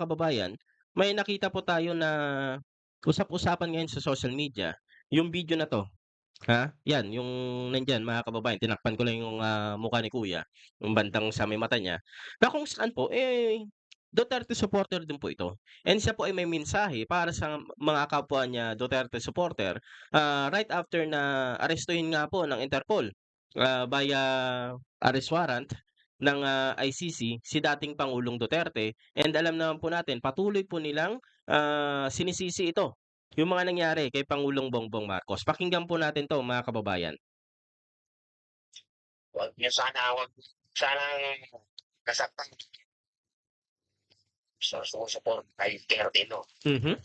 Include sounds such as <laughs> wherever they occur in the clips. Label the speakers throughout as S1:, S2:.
S1: kababayan, may nakita po tayo na usap-usapan ngayon sa social media, yung video na 'to, ha, 'yan yung nandiyan mga kababayan tinakpan ko lang yung, ah, mukha ni kuya, yung bandang sa may mata niya, na kung saan po, eh, Duterte supporter din po ito. And siya po ay may mensahe para sa mga kapwa niya Duterte supporter, ah, right after na arestuhin nga po ng Interpol, ah, via arrest warrant ng, ah, ICC si dating Pangulong Duterte and alam naman po natin patuloy po nilang, ah, sinisisi ito, yung mga nangyari kay Pangulong Bongbong Marcos. Pakinggan po natin 'to mga kababayan.
S2: Wag niyo sana wag sanang nasaktan. So, sumusuport kay Duterte, no?
S1: Mhm.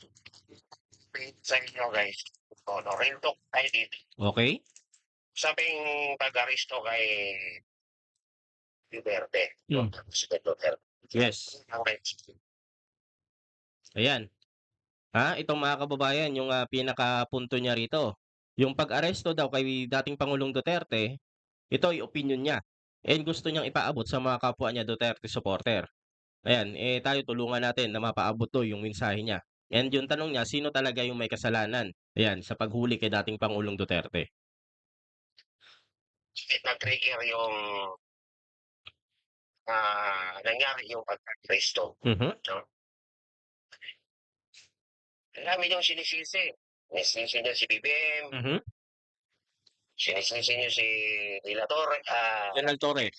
S2: Sa inyo, guys. O, no, real talk tayo dito.
S1: Okey.
S2: Sabing pag-aresto kay Duterte,
S1: Hmm.
S2: President Duterte.
S1: Yes.
S2: Ang.
S1: Ayan. Ah, itong mga kababayan yung, ah, pinakapunto niya rito, yung pag-aresto daw kay dating Pangulong Duterte, ito ay opinyon niya and gusto niyang ipaabot sa mga kapwa niya Duterte supporter. Ayan, eh, tayo tulungan natin na mapaabot 'to yung mensahe niya and yung tanong niya, sino talaga yung may kasalanan, ayan, sa paghuli kay dating Pangulong Duterte?
S2: Nag-trigger yung ah, nangyari yung pag-aresto,
S1: Mhm.
S2: no? Ang dami niyong sinisisi. Sinisisi niyo si BBM,
S1: Mhm.
S2: sinisisi niyo si De La Torre, ah,
S1: General Torre.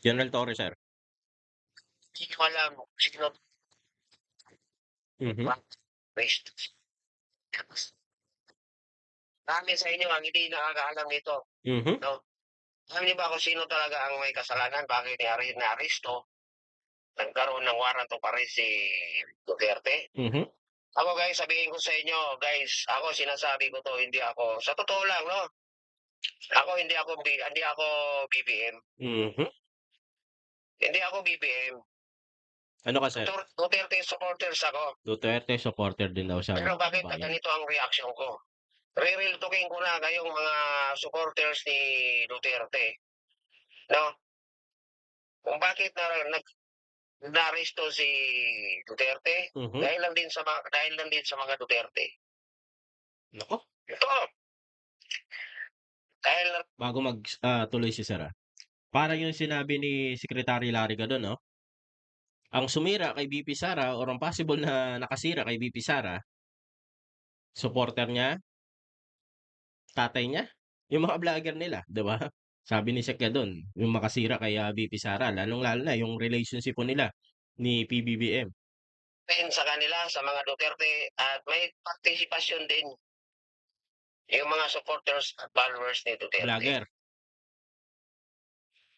S1: General Torre, sir.
S2: hindi niyo alam sino
S1: Mhm.
S2: Waste. Marami sa inyo ang hindi nakakaalam nito.
S1: Mhm.
S2: Alam niyo ba kung sino talaga ang may kasalanan? Bakit nari naaresto? Nagkaroon ng warrant of arrest si Duterte?
S1: Mhm.
S2: Ako guys, sabihin ko sa inyo, guys, ako sinasabi ko to, hindi ako, sa totoo lang, no? Ako hindi ako hindi ako BBM.
S1: Mhm.
S2: Hindi ako BBM.
S1: Ano ka, sir?
S2: Dur- Duterte supporters ako.
S1: Duterte supporter din daw siya,
S2: Pero bakit ganito ang reaction ko? Re-real talking ko na kayong mga supporters ni Duterte. No? Kung bakit na nag naaresto si Duterte
S1: Mhm.
S2: dahil lang din sa mga, dahil lang din sa mga Duterte.
S1: Naku,
S2: Ito. Dahil
S1: bago mag ah, tuloy si sir, ah. Parang yung sinabi ni Secretary Lariga dun, 'no? Ang sumira kay VP Sara or ang possible na nakasira kay VP Sara supporter niya, tatay niya, yung mga vlogger nila, 'di ba? Sabi ni Sek dun, yung makasira kay, ah, VP Sara lalong-lalo na yung relationship po nila ni PBBM.
S2: din sa kanila, sa mga Duterte, at may partisipasyon din yung mga supporters at followers ni Duterte.
S1: Vlogger.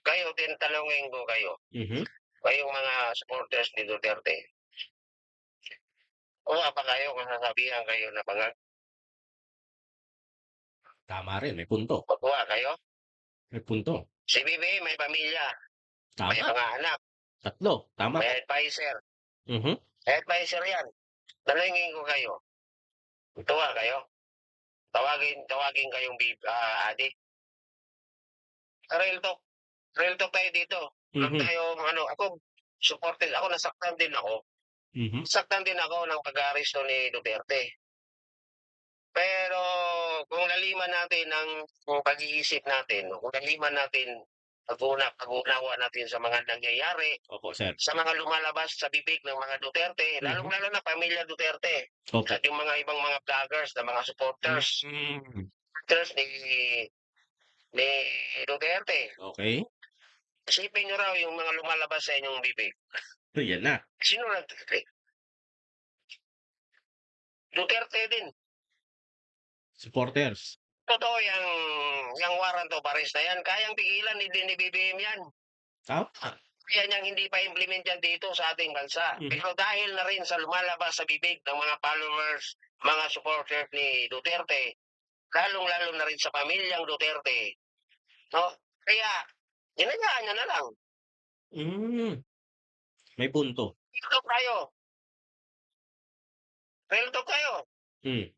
S2: Kayo, din tanongin ko kayo,
S1: Mhm.
S2: kayong mga supporters ni Duterte. O ba kayo kung sasabihan kayo na bangag?
S1: Tama rin, may punto.
S2: Magkuha kayo?
S1: May punto.
S2: Si Bibi may pamilya, may
S1: Tama,
S2: mga anak,
S1: tatlo, tama.
S2: may advisor.
S1: Mhm.
S2: May advisor yan. Tanongin ko kayo. Tuwa kayo? Tawagin, tawagin kayong bib, ah, adi. Real talk. Real talk tayo dito.
S1: Mhm.
S2: tayo, ano, ako, supported ako, nasaktan din ako.
S1: Mhm.
S2: Nasaktan din ako ng pag-aresto ni Duterte. Pero kung laliman natin ang kung pag-iisip natin, kung laliman natin pag-una, pag-unawa natin sa mga nangyayari,
S1: Opo, sir.
S2: sa mga lumalabas sa bibig ng mga Duterte,
S1: Mhm.
S2: lalong-lalo na pamilya Duterte,
S1: Opo.
S2: at yung mga ibang mga vloggers na mga supporters,
S1: Mm.
S2: supporters ni ni Duterte.
S1: Okey.
S2: Isipin nyo raw yung mga lumalabas sa inyong bibig.
S1: Yan na.
S2: Sino nag-tweet? Duterte din.
S1: Supporters.
S2: Totoo yung, yung warrant of arrest na yan. Kayang pigilan ni, ni BBM yan.
S1: Tama.
S2: Kaya niyang hindi pa implement yan dito sa ating bansa.
S1: Mhm.
S2: Pero dahil na rin sa lumalabas sa bibig ng mga followers, mga supporters ni Duterte, lalong-lalo na rin sa pamilyang Duterte. No? Kaya, hinayaan niya na lang.
S1: Hmm. May punto.
S2: Real talk tayo. Real talk tayo.
S1: Hmm.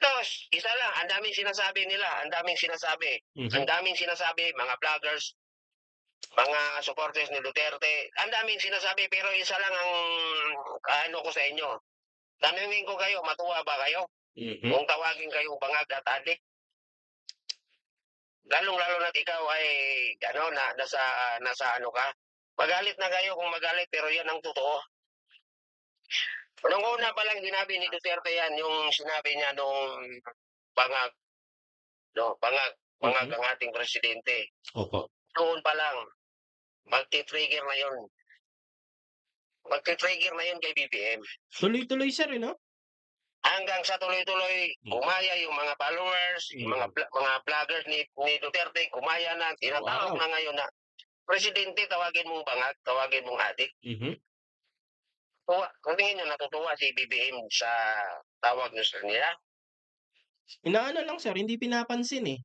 S2: Tapos, isa lang, ang daming sinasabi nila, ang daming sinasabi.
S1: Mhm.
S2: Ang daming sinasabi, mga vloggers, mga supporters ni Duterte. Ang daming sinasabi pero isa lang ang ano ko sa inyo. Tanungin ko kayo, matuwa ba kayo?
S1: Mhm.
S2: Kung tawagin kayo bangag at adik. Lalong-lalo na't ikaw ay ano na nasa nasa ano ka. Magalit na kayo kung magalit pero yan ang totoo. Nung una pa lang sinabi ni Duterte yan, yung sinabi niya nung bangag, no, bangag, bangag
S1: Mhm.
S2: ang ating presidente.
S1: Opo.
S2: Noon pa lang, magti-trigger na yun. Magti-trigger na yun kay BBM.
S1: Tuloy-tuloy sir, eh, no?
S2: Hanggang sa tuloy-tuloy,
S1: Mm.
S2: kumaya yung mga followers, yung
S1: Mm.
S2: mga mga vloggers ni, ni Duterte, kumaya na, tinatawag
S1: Wow.
S2: na ngayon na, Presidente, tawagin mong bangag, tawagin mong adik.
S1: Mhm.
S2: Tuwa, kung tingin nyo, natutuwa si BBM sa tawag nyo sa nila.
S1: Inaano lang sir, hindi pinapansin, eh.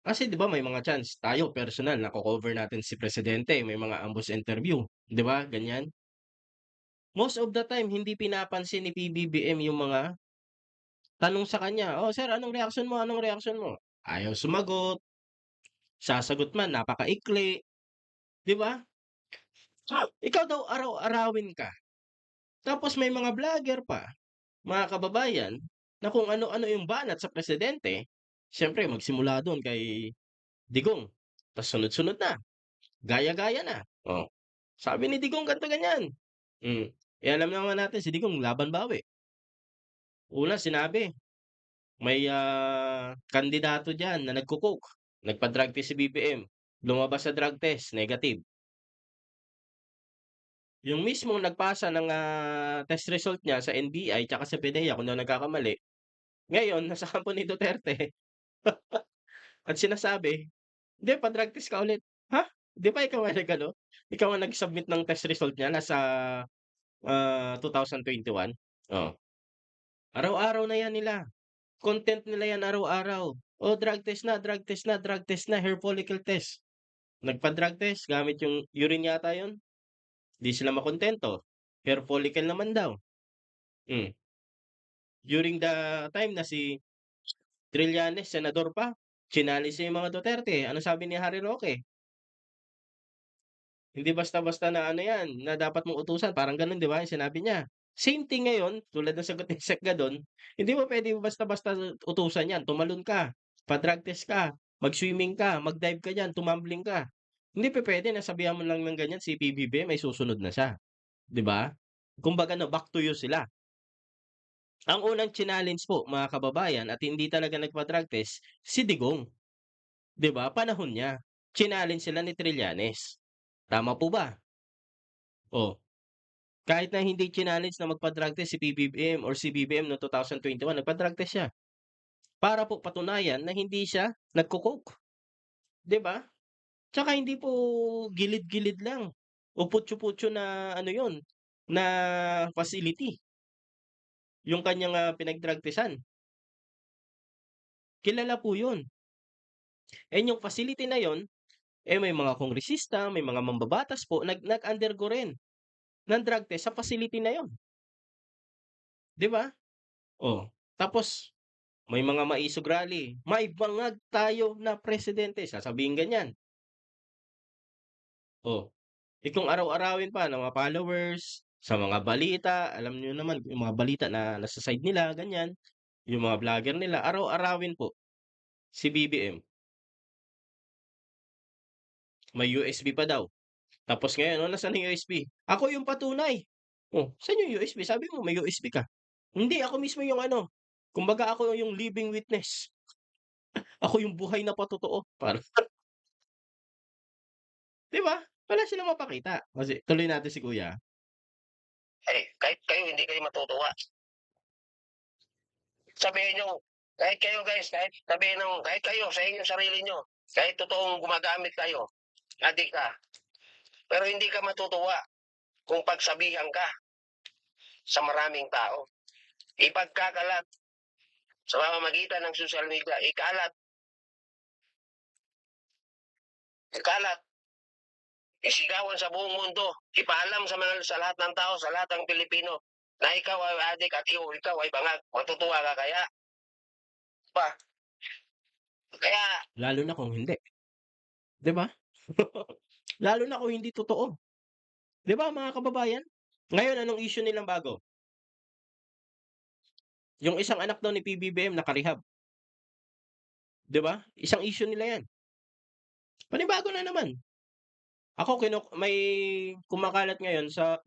S1: Kasi 'di ba may mga chance tayo personal nako-cover natin si presidente, may mga ambush interview, 'di ba, ganyan. Most of the time hindi pinapansin ni PBBM yung mga tanong sa kanya, "Oh sir, anong reaksyon mo, anong reaksyon mo?" Ayaw sumagot. Sasagot man napakaikli, 'di ba? Ikaw daw araw-arawin ka. Tapos may mga vlogger pa, mga kababayan, na kung ano-ano yung banat sa presidente, siyempre magsimula dun kay Digong, tas sunod-sunod na, gaya-gaya na. Oh, sabi ni Digong ganito, ganyan. Hmm, eh, alam naman natin si Digong laban bawi. Una sinabi, may, ah, kandidato diyan na nagco-coke, nagpa-drug test si BBM, lumabas sa drug test, negative. Yung mismong nagpasa ng, ah, test result niya sa NBI tsaka sa PDEA kung di nagkakamali, ngayon nasa kampo ni Duterte. <laughs> At sinasabi, "Hindi pa-drug test ka ulit." Ha? 'Di ba ikaw ang nag-ano, ikaw ang nag-submit ng test result niya nasa, ah, 2021? Oh. Araw-araw na yan nila, content nila yan araw-araw. "Oh, drug test na, drug test na, drug test na, hair follicle test." Nagpa-drug test gamit yung urine yata yun? 'Di sila makuntento, hair follicle naman daw. Hmm. During the time na si Trillanes senador pa, chinalis niya yung mga Duterte, anong sabi ni Harry Roque? Hindi basta-basta na ano yan, na dapat mong utusan, parang gano'n 'di ba yung sinabi niya. Same thing ngayon, tulad ng sagot ni <laughs> Sec Gadon, hindi mo puwedeng basta-basta utusan yan, tumalon ka, pa-drug test ka, mag-swimming ka, mag-dive ka diyan, tumambling ka. Hindi pupuwede na sabihan mo lang ng ganyan si PBBM ay susunod na siya, 'di ba? Kumbaga 'no, back to you sila. Ang unang chinallenge po mga kababayan at hindi talaga nagpa-drug test, si Digong. 'Di ba, panahon niya. Chinallenge sila ni Trillanes. Tama po ba? Oh. Kahit na hindi chinallenge na magpa-drug test si PBBM or si BBM noong 2021, nagpa-drug test siya. Para po patunayan na hindi siya nagco-coke. 'Di ba? Tsaka hindi po gilid-gilid lang o putyo-putyo na ano yun, na facility. Yung kanyang, ah, pinag-drug test-an. Kilala po yun. And yung facility na yun, eh, may mga kongresista, may mga mambabatas po nag nag-undergo rin ng drug test sa facility na yun. 'Di ba? Oh, tapos may mga maisog rally, "May bangag tayo na presidente," sasabihin ganyan. Oh, eh, araw-arawin pa ng mga followers, sa mga balita, alam niyo naman yung mga balita na nasa side nila ganyan, yung mga vlogger nila, araw-arawin po si BBM. May USB pa daw. Tapos ngayon, "Oh, nasaan yung USB?" "Ako yung patunay." "Oh, saan yung USB? Sabi mo may USB ka." "Hindi, ako mismo yung ano, kumbaga ako yung living witness." <laughs> "Ako yung buhay na patotoo." Parang 'Di ba? Wala silang mapakita. Kasi tuloy natin si kuya.
S2: Eh, kahit kayo hindi kayo matutuwa. Sabihin niyo, kahit kayo guys, kahit sabihin ng kahit kayo sa inyong sarili niyo, kahit totoong gumagamit kayo, adik ka, pero hindi ka matutuwa kung pagsabihan ka sa maraming tao. Ipagkakalat sa pamamagitan ng social media, ikalat. Ikalat. Isigawan sa buong mundo, ipaalam sa mga sa lahat ng tao, sa lahat ng Pilipino, na ikaw ay adik at ikaw, ikaw ay bangag. Matutuwa ka kaya? Pa. Kaya
S1: Lalo na kung hindi. 'Di ba? <laughs> Lalo na kung hindi totoo. ba mga kababayan? Ngayon anong issue nilang bago? Yung isang anak daw ni PBBM naka-rehab. 'Di ba? Isang issue nila 'yan. Panibago na naman. Ako kinu may kumakalat ngayon sa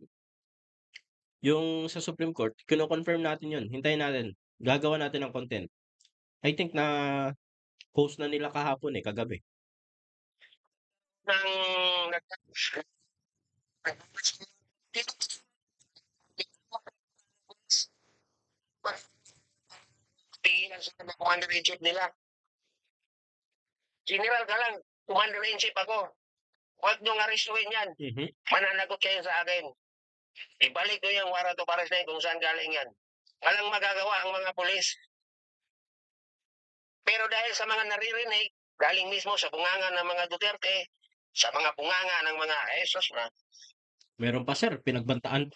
S1: yung sa Supreme Court, kino-confirm natin 'yun, hintayin natin. Gagawa natin ng content. I think na post na nila kahapon, eh, kagabi.
S2: Ng nag Tigilan sila ng commander-in-chief nila. General ka lang, commander-in-chief ako. Huwag niyong arestuhin yan.
S1: Mhm.
S2: Mananagot kayo sa akin. Ibalik ko yung warrant of arrest na yun kung saan galing yan. Walang magagawa ang mga pulis. Pero dahil sa mga naririnig, galing mismo sa bunganga ng mga Duterte, sa mga bunganga ng mga esos na,
S1: Meron pa sir, pinagbantaan.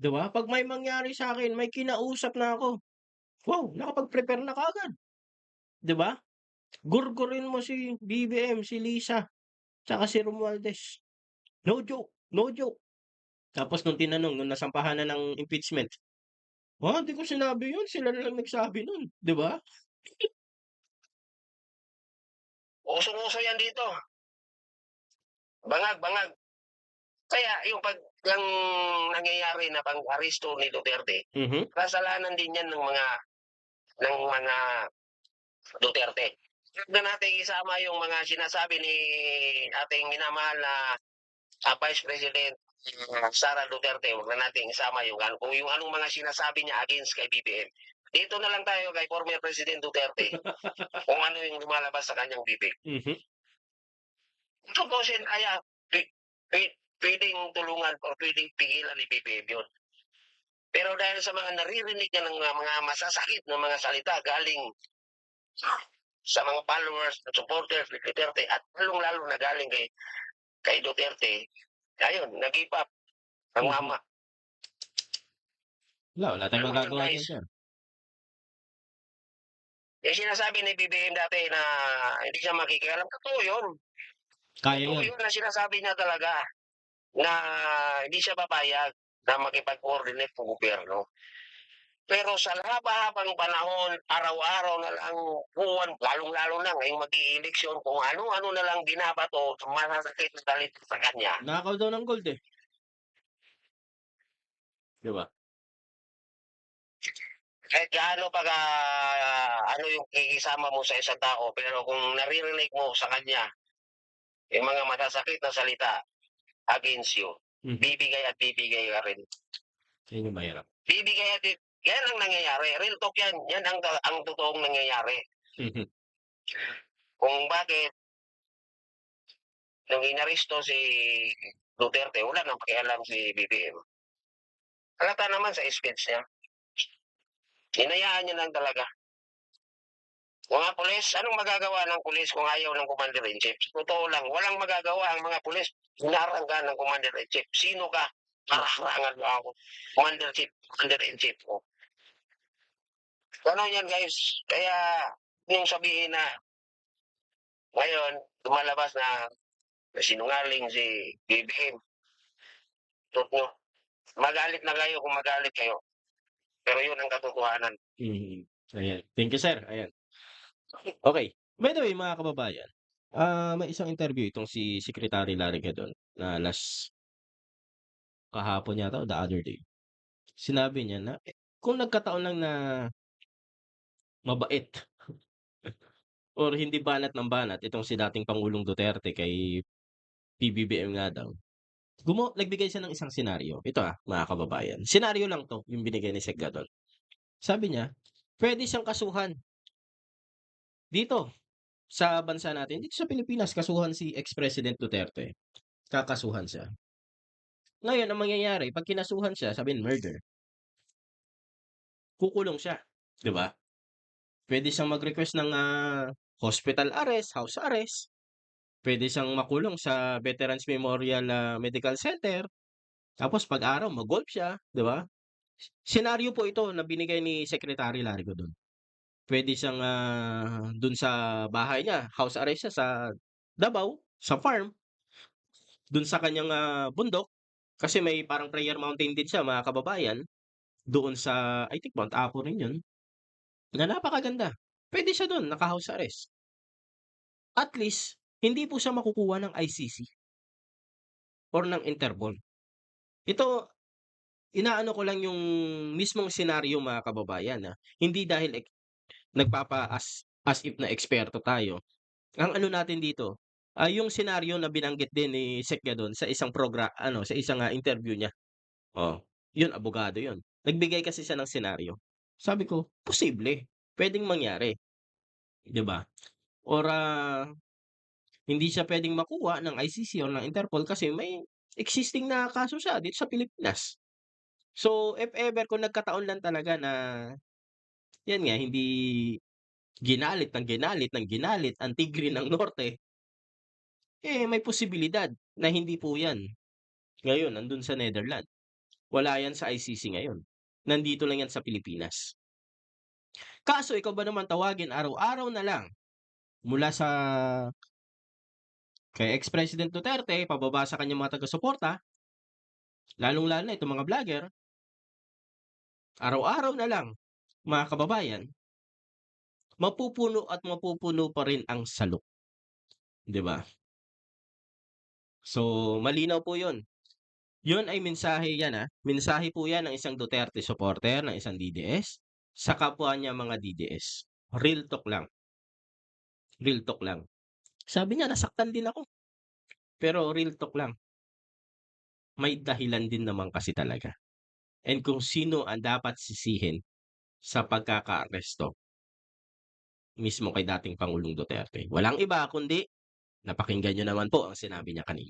S1: 'Di ba? 'Pag may mangyari sa akin, may kinausap na ako. Wow, nakapag-prepare na kaagad. 'Di ba? Gurgurin mo si BBM, si Lisa, tsaka si Romualdez. No joke, no joke. Tapos nung tinanong, nung nasampahan na ng impeachment, "Ah, di ko sinabi yun, sila lang nagsabi nun." 'Di ba? <laughs>
S2: usong-uso yan dito. Bangag, bangag. Kaya yung pag yung nangyayari na pang-aresto ni Duterte,
S1: Mhm.
S2: kasalanan din yan ng mga ng mga Duterte. Na natin isama yung mga sinasabi ni ating minamahal na ah, Vice President uh, Sara Duterte. Huwag na natin isama yung, ano- kung yung anong mga sinasabi niya against kay BBM. Dito na lang tayo kay former President Duterte <laughs> kung ano yung lumalabas sa kanyang bibig.
S1: Mhm.
S2: Tubusin kaya pi- pwedeng tulungan o pwedeng pigilan ni BBM yun. Pero dahil sa mga naririnig niya ng mga, mga masasakit na mga salita galing sa mga followers at supporters ni Duterte at lalong-lalo na galing kay, kay Duterte, ayun, nag-give up ang mama.
S1: Wala, wala tayong magagawa diyan, sir.
S2: Eh, sinasabi ni BBM dati na hindi siya makikialam. Totoo yun.
S1: Kaya
S2: Totoo
S1: yun.
S2: yun na sinasabi niya talaga na hindi siya papayag na makipag-coordinate ng gobyerno. Pero sa haba-habang panahon, araw-araw na lang, buwan, lalong-lalo na ngayong mag-i-eleksyon, kung ano-ano na lang binabato, masasakit na galit sa kanya.
S1: Nakaw daw ng gold, eh. 'Di ba?
S2: Kahit gaano pa ka, ano yung kikisama mo sa isang tao, pero kung naririnig mo sa kanya, yung mga masasakit na salita against you,
S1: Mhm.
S2: bibigay at bibigay ka rin.
S1: Yun yung mahirap.
S2: Bibigay at yan ang nangyayari. Real talk yan. Yan ang, ang totoong nangyayari. <laughs> Kung bakit nung inaresto si Duterte, wala nang pakialam si BBM. Halata naman sa speech niya. Hinayaan niya lang talaga. Mga pulis, anong magagawa ng pulis kung ayaw ng commander-in-chief? Totoo lang, walang magagawa ang mga pulis. Hinaranggan ng commander-in-chief. Sino ka? Para harangan mo ako. Commander-in-chief, commander-in-chief ko. Ganon yan guys. Kaya yung sabihin na ngayon, lumalabas na sinungaling si BBM. Tut nyo. Magalit na kayo kung magalit kayo. Pero yun ang katotohanan.
S1: Mhm. Ayan. Thank you, sir. Ayan. Okay. By the way, mga kababayan, ah, may isang interview itong si Secretary Larry Gadon na last kahapon yata o the other day. Sinabi niya na kung nagkataon lang na mabait or hindi banat ng banat itong si dating Pangulong Duterte kay PBBM nga daw. Gumo nagbigay siya ng isang senaryo. Ito ah, mga kababayan. Senaryo lang 'to, yung binigay ni Sec Gadon. Sabi niya, pwede siyang kasuhan. Dito sa bansa natin, dito sa Pilipinas, kasuhan si ex-President Duterte. Kakasuhan siya. Ngayon, ang mangyayari, pag kinasuhan siya, sabihin murder. Kukulong siya, ba? Pwede siyang mag-request ng ah, hospital arrest, house arrest. Pwede siyang makulong sa Veterans Memorial ah, Medical Center. Tapos pag-araw mag-golf siya, 'di ba? Senaryo po ito na binigay ni Secretary Larry Gadon. Pwede siyang ah, dun sa bahay niya, house arrest siya sa Davao. sa farm. Dun sa kanyang, ah, bundok, kasi may parang prayer mountain din siya mga kababayan, doon sa I think Mount Apo rin yun, na napakaganda. Puwede siya dun naka-house arrest. At least, hindi po siya makukuha ng ICC. Or ng Interpol. Ito, inaano ko lang yung mismong senaryo mga kababayan, ah, hindi dahil ek nagpapa as as if na eksperto tayo. Ang ano natin dito, ah, yung senaryo na binanggit din ni Sek Gadon sa isang progra ano, sa isang, ah, interview niya. Oh, yun abogado yun. Nagbigay kasi siya ng senaryo. Sabi ko, posible, puwedeng mangyari. 'Di ba? Or, ah, hindi siya puwedeng makuha ng ICC or ng Interpol kasi may existing na kaso siya dito sa Pilipinas. So, if ever kung nagkataon lang talaga na, yan nga hindi ginalit ng ginalit ng ginalit ang Tigre ng Norte eh, may posibilidad na hindi po yan ngayon nandun sa Netherland. Wala yan sa ICC ngayon. Nandito lang yan sa Pilipinas. Kaso ikaw ba naman tawagin araw-araw na lang, mula sa kay ex-President Duterte pababa sa kanyang mga taga-suporta lalong-lalo na itong mga vlogger araw-araw na lang, mga kababayan mapupuno at mapupuno pa rin ang salok. ba? So, malinaw po yun. Yun ay mensahe yan, ah, mensahe po yan ng isang Duterte supporter, ng isang DDS, sa kapwa niya mga DDS. Real talk lang. Real talk lang. Sabi niya nasaktan din ako. Pero real talk lang. May dahilan din naman kasi talaga. And kung sino ang dapat sisihin sa pagkakaaresto mismo kay dating Pangulong Duterte. Walang iba kundi napakinggan niyo naman po ang sinabi niya kanina.